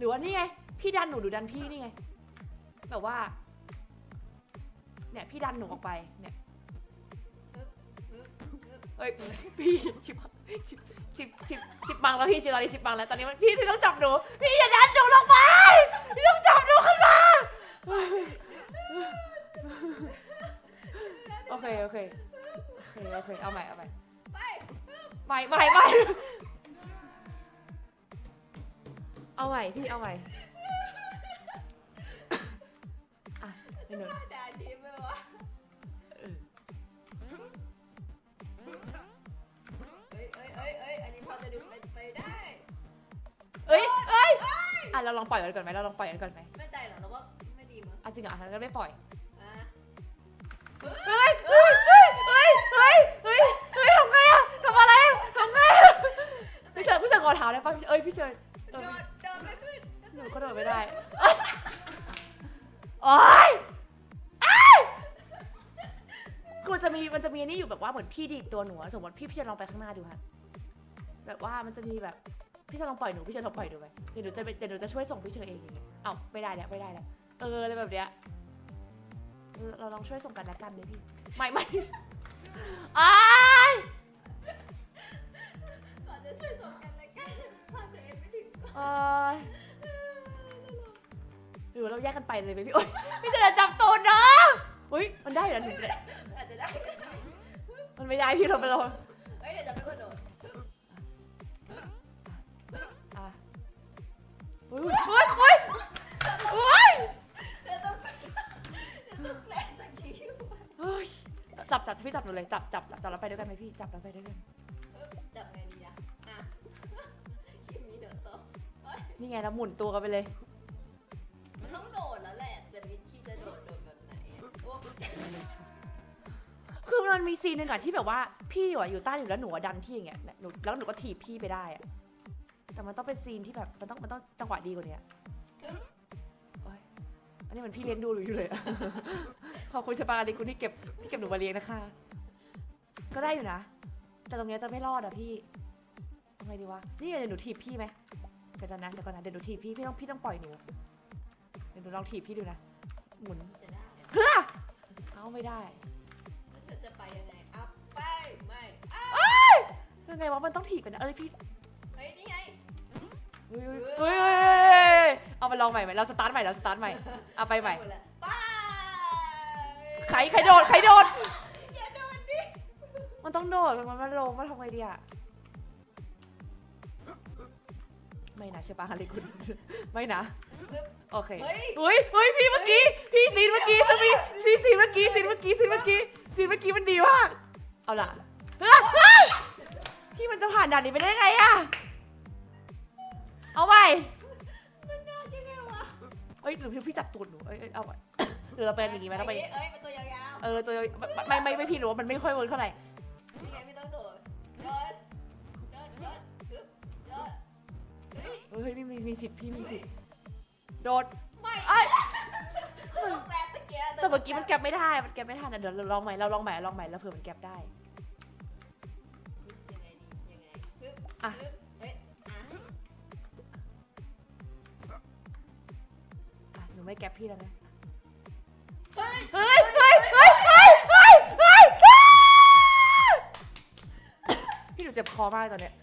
หรือว่านี่ไง พี่ดันหนูหรือดันพี่นี่ไง แบบว่า เนี่ย พี่ดันหนูออกไป เนี่ย เฮ้ย พี่ชิบชิบชิบชิบชิบบังแล้วพี่ชิบตอนนี้ชิบบังแล้ว ตอนนี้มันพี่ที่ต้องจับหนู พี่อย่าดันหนูลงไป พี่ต้องจับหนูขึ้นมา โอเค โอเค โอเค โอเค เอาใหม่ เอาใหม่ไปใหม่ใหม่ใหม่ เอาใหม่พี่เอาใหม่อะเดี๋ยวหนูด่าทีมไหมวะเออเอ้ยเอ้ยเอ้ยเอ้ยอันนี้พอจะดูเป็นไปได้ เอ้ยเอ้ยอะเราลองปล่อยกันก่อนไหมเราลองปล่อยกันก่อนไหมไม่ใจเหรอแต่ว่าไม่ดีมั้ง อะจริงเหรออะงั้นไม่ปล่อย พี่เอ้ยพี่เชิญเอโดอดโดดไม่ขึ้นหนูก็โดดไม่ได้ โอ๊ยอ้ายคือมันจะมีมันจะมีอันนี่อยู่แบบว่าเหมือนพี่ดีดตัวหนูอะสมมติพี่พี่จะลองไปข้างหน้าดูค่ะแบบว่ามันจะมีแบบพี่จะลองปล่อยหนูพี่จะลองปล่อยหนูไปเดี๋ยวหนูจะไปเดี๋ยวหนูจะช่วยส่งพี่เชอเองอย่างเงี้ยเอ้าไม่ได้แล้วไม่ได้แล้วเอออะไรแบบเนี้ยเราลองช่วยส่งกันและกันเลยพี่ไม่ไม่อ้าย ก่อนจะช่วยส่ง เออหรือว่าเราแยกกันไปเลยไหมพี่โอ๊ยพี่จะจับตูดเนาะอุ้ยมันได้อยู่นะหนูอาจจะได้มันไม่ได้พี่เราไปลองเฮ้ยเดี๋ยวจะเป็นคนโดดอะอุ้ยอุ้ยอุ้ยอุ้ยเดี๋ยวต้องเดี๋ยวต้องแปลตะกี้ เฮ้ยจับจับพี่จับหนูเลยจับจับจับเราไปด้วยกันไหมพี่จับเราไปด้วยกัน นี่ไงเราหมุนตัวกันไปเลย มันต้องโดดแล้วแหละ แต่วิธีจะโดดโดดแบบไหนอะโอ้คือมันมีซีนหนึ่งอะที่แบบว่าพี่อยู่อะอยู่ใต้อยู่แล้วหนูอะดันพี่อย่างเงี้ยหนูแล้วหนูก็ถีบพี่ไปได้อะแต่มันต้องเป็นซีนที่แบบมันต้องมันต้องจังหวะดีกว่านี้โอ๊ยอันนี้เหมันพี่เลี้ยงดูหนูอยู่เลยอะ ขอบคุณชะปาอาลีคุณที่เก็บที่เก็บหนูมาเลี้ยงนะคะ ก็ได้อยู่นะ แต่ตรงเนี้ยจะไม่รอดอะพี่ทำไงดีวะนี่เดี๋ยวหนูถีบพี่ไหม เดี๋ยวก่อนนะเดี๋ยวก่อนนะเดี๋ยวหนูถีบพี่พี่ต้องพี่ต้องปล่อยหนูเดี๋ยวหนูลองถีบพี่ดูนะหมุนจะได้เฮ้อเอาไม่ได้แล้วเธอจะไปยังไงอัพไปไม่อะยังไงวะมันต้องถีบกันนะเอ้ยพี่เฮ้ยนี่ไงเฮ้ยเฮ้ยเฮ้ยเฮ้ยเอามาลองใหม่ไหมเราสตาร์ทใหม่เราสตาร์ทใหม่เอาไปใหม่ดแล้วไปใครใครโดดใครโดดอย่าโดดดิมันต้องโดดมันมันลงมันทำไงดีอะ ไม่นะใช่ปะฮาริคุณ ไม่นะ โอเคเฮ้ย อุ้ยเฮ้ยพี่เมื่อกี้ พี่ซีนเมื่อกี้สมีซีนซีนเมื่อกี้ซีนเมื่อกี้ซีนเมื่อกี้ซีนเมื่อกี้มันดีมาก เอาล่ะเฮ้ยเฮ้ยพี่มันจะผ่านด่านนี้ไปได้ไงอะเอาไปมันยากยังไงวะเอ้ยหรือพี่พี่จับตูดหนูเอ้ยเอ้ยเอาไปหรือเราไปอย่างงี้ไหมเราไป เอ้ยเป็นตัวยาวเออตัวไม่ไม่ไม่พี่รู้ว่ามันไม่ค่อยเวิร์กเท่าไหร่ๆนี่ไงไม่ต้องโดดโดดโด เฮ้ยเฮ้ยมีมีมีสิทธิ์พี่มีสิทธิ์โดด ไม่เอ้ยต้องแปลตะเกียบแต่เมื่อกี้มันแก็บไม่ได้ มันแก็บไม่ทันนะเดี๋ยวเราลองใหม่เราลองใหม่ลองใหม่แล้วเผื่อมันแก็บได้ ยังไงดียังไงฮึบอะฮึบเฮ้ยอะอะหนูไม่แก็บพี่แล้วนะเฮ้ยเฮ้ยเฮ้ยเฮ้ยเฮ้ยเฮ้ยเฮ้ยเฮ้ยพี่หนูเจ็บคอมากตอนเนี้ย